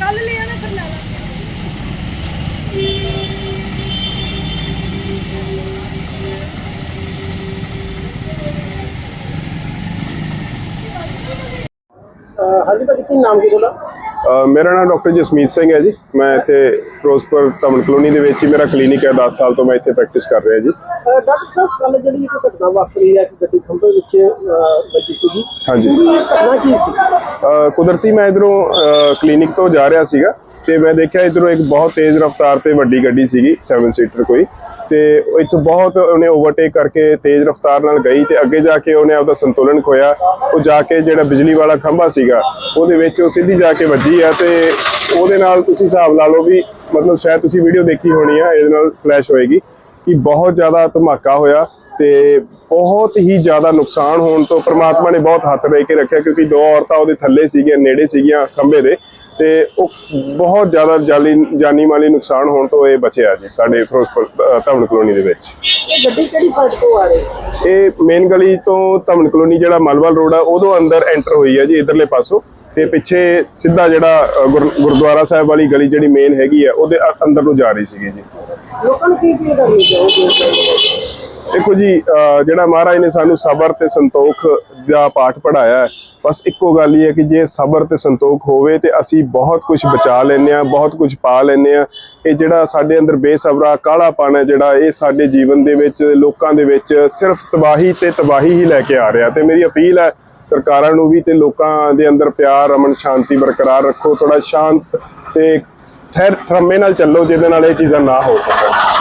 ਕੱਲ ਲਿਆ ਨਾ ਫਿਰ ਲੈ ਲਾ। ਹਾਂਜੀ ਭਾਜੀ ਕੀ ਨਾਮ ਕੀ ਤੁਹਾਡਾ? ਮੇਰਾ ਨਾਮ ਡਾਕਟਰ ਜਸਮੀਤ ਸਿੰਘ ਹੈ ਜੀ। ਮੈਂ ਇੱਥੇ ਫਿਰੋਜ਼ਪੁਰ ਧਮਨ ਕਲੋਨੀ ਦੇ ਵਿੱਚ ਹੀ ਮੇਰਾ ਕਲੀਨਿਕ ਹੈ 10 ਸਾਲ ਤੋਂ ਮੈਂ ਇੱਥੇ ਪ੍ਰੈਕਟਿਸ ਕਰ ਰਿਹਾ ਜੀ। ਡਾਕਟਰ ਸਾਹਿਬ ਕੱਲ ਜਿਹੜੀ ਇੱਕ ਘਟਨਾ ਵਾਪਰੀ ਹੈ ਕਿ ਗੱਡੀ ਖੰਭੇ ਵਿੱਚ ਵੱਜੀ ਸੀਗੀ। ਹਾਂਜੀ। ਪੂਰੀ ਘਟਨਾ ਕੀ ਸੀ? ਅ, ਕੁਦਰਤੀ ਮੈਂ ਇਧਰੋਂ ਕਲੀਨਿਕ ਤੋਂ ਜਾ ਰਿਹਾ ਸੀਗਾ। ਤੇ ਮੈਂ ਦੇਖਿਆ ਇਧਰੋਂ ਇੱਕ ਬਹੁਤ ਤੇਜ਼ ਰਫ਼ਤਾਰ ਤੇ ਵੱਡੀ ਗੱਡੀ ਸੀਗੀ 7 ਸੀਟਰ ਕੋਈ। ਤੇ ਇੱਥੋਂ ਬਹੁਤ ਉਹਨੇ ਓਵਰਟੇਕ ਕਰਕੇ ਤੇਜ਼ ਰਫ਼ਤਾਰ ਨਾਲ ਗਈ ਤੇ ਅੱਗੇ ਜਾ ਕੇ ਉਹਨੇ ਆਪਦਾ ਸੰਤੁਲਨ ਖੋਇਆ। ਉਹ ਜਾ ਕੇ ਜਿਹੜਾ ਬਿਜਲੀ ਵਾਲਾ ਖੰਭਾ ਸੀਗਾ, ਉਹਦੇ ਵਿੱਚ ਉਹ ਸਿੱਧੀ ਜਾ ਕੇ ਵੱਜੀ ਆ ਤੇ ਉਹਦੇ ਨਾਲ ਤੁਸੀਂ ਹਿਸਾਬ ਲਾ ਲਓ ਵੀ ਮਤਲਬ ਸ਼ਾਇਦ ਤੁਸੀਂ ਵੀਡੀਓ ਦੇਖੀ ਹੋਣੀ ਆ, ਇਹਦੇ ਨਾਲ ਫਲੈਸ਼ ਹੋਏਗੀ ਕਿ ਬਹੁਤ ਜ਼ਿਆਦਾ ਧਮਾਕਾ ਹੋਇਆ ਤੇ ਬਹੁਤ ਹੀ ਜ਼ਿਆਦਾ ਨੁਕਸਾਨ ਹੋਣ ਤੋਂ ਪ੍ਰਮਾਤਮਾ ਨੇ ਬਹੁਤ ਹੱਥ ਦੇ ਕੇ ਰੱਖਿਆ ਕਿਉਂਕਿ ਦੋ ਔਰਤਾਂ ਉਹਦੇ ਥੱਲੇ ਸੀਗੀਆਂ, ਨੇੜੇ ਸੀਗੀਆਂ ਖੰਭੇ ਦੇ। ਤੇ ਉਹ ਬਹੁਤ ਜ਼ਿਆਦਾ ਜਾਨੀ ਜਾਨੀ ਮਾਲੀ ਨੁਕਸਾਨ ਹੋਣ ਤੋਂ ਇਹ ਬਚਿਆ ਜੀ ਸਾਡੇ ਫਿਰੋਜ਼ਪੁਰ ਧਮਨ ਕਲੋਨੀ ਦੇ ਵਿੱਚ। ਇਹ ਗੱਡੀ ਕਿਹੜੀ ਸਾਈਡ ਤੋਂ ਆ ਰਹੀ? ਇਹ ਮੇਨ ਗਲੀ ਤੋਂ ਧਮਨ ਕਲੋਨੀ ਜਿਹੜਾ ਮਲਵਲ ਰੋਡ ਆ ਉਦੋਂ ਅੰਦਰ ਐਂਟਰ ਹੋਈ ਹੈ ਜੀ ਇਧਰਲੇ ਪਾਸੋਂ। ਤੇ ਪਿੱਛੇ ਸਿੱਧਾ ਜਿਹੜਾ ਗੁਰਦੁਆਰਾ ਸਾਹਿਬ ਵਾਲੀ ਗਲੀ ਜਿਹੜੀ ਮੇਨ ਹੈਗੀ ਆ ਉਹਦੇ ਅੰਦਰ ਨੂੰ ਜਾ ਰਹੀ ਸੀਗੀ ਜੀ। ਲੋਕਾਂ ਨੂੰ ਕੀ ਕੀ ਕਰਨੀ ਚਾਹੀਦੀ ਦੇਖੋ ਜੀ ਜਿਹੜਾ ਮਹਾਰਾਜ ਨੇ ਸਾਨੂੰ ਸਬਰ ਤੇ ਸੰਤੋਖ ਦਾ ਪਾਠ ਪੜਾਇਆ ਹੈ ਬਸ ਇੱਕੋ ਗੱਲ ਹੀ ਹੈ ਕਿ ਜੇ ਸਬਰ ਤੇ ਸੰਤੋਖ ਹੋਵੇ ਤੇ ਅਸੀਂ ਬਹੁਤ ਕੁਝ ਬਚਾ ਲੈਂਦੇ ਆ ਬਹੁਤ ਕੁਝ ਪਾ ਲੈਂਦੇ ਆ ਇਹ ਜਿਹੜਾ ਸਾਡੇ ਅੰਦਰ ਬੇਸਬਰਾ ਕਾਲਾਪਨ ਹੈ ਜਿਹੜਾ, ਇਹ ਸਾਡੇ ਜੀਵਨ ਦੇ ਵਿੱਚ, ਲੋਕਾਂ ਦੇ ਵਿੱਚ ਸਿਰਫ ਤਬਾਹੀ ਤੇ ਤਬਾਹੀ ਹੀ ਲੈ ਕੇ ਆ ਰਿਹਾ। ਤੇ ਮੇਰੀ ਅਪੀਲ ਹੈ ਸਰਕਾਰਾਂ ਨੂੰ ਵੀ ਤੇ ਲੋਕਾਂ ਦੇ ਅੰਦਰ ਪਿਆਰ, ਅਮਨ, ਸ਼ਾਂਤੀ ਬਰਕਰਾਰ ਰੱਖੋ। ਥੋੜਾ ਸ਼ਾਂਤ ਤੇ ਠਹਿਰ ਥਰਮੇ ਨਾਲ ਚੱਲੋ, ਜਿਹਦੇ ਨਾਲ ਇਹ ਚੀਜ਼ਾਂ ਨਾ ਹੋ ਸਕਣ।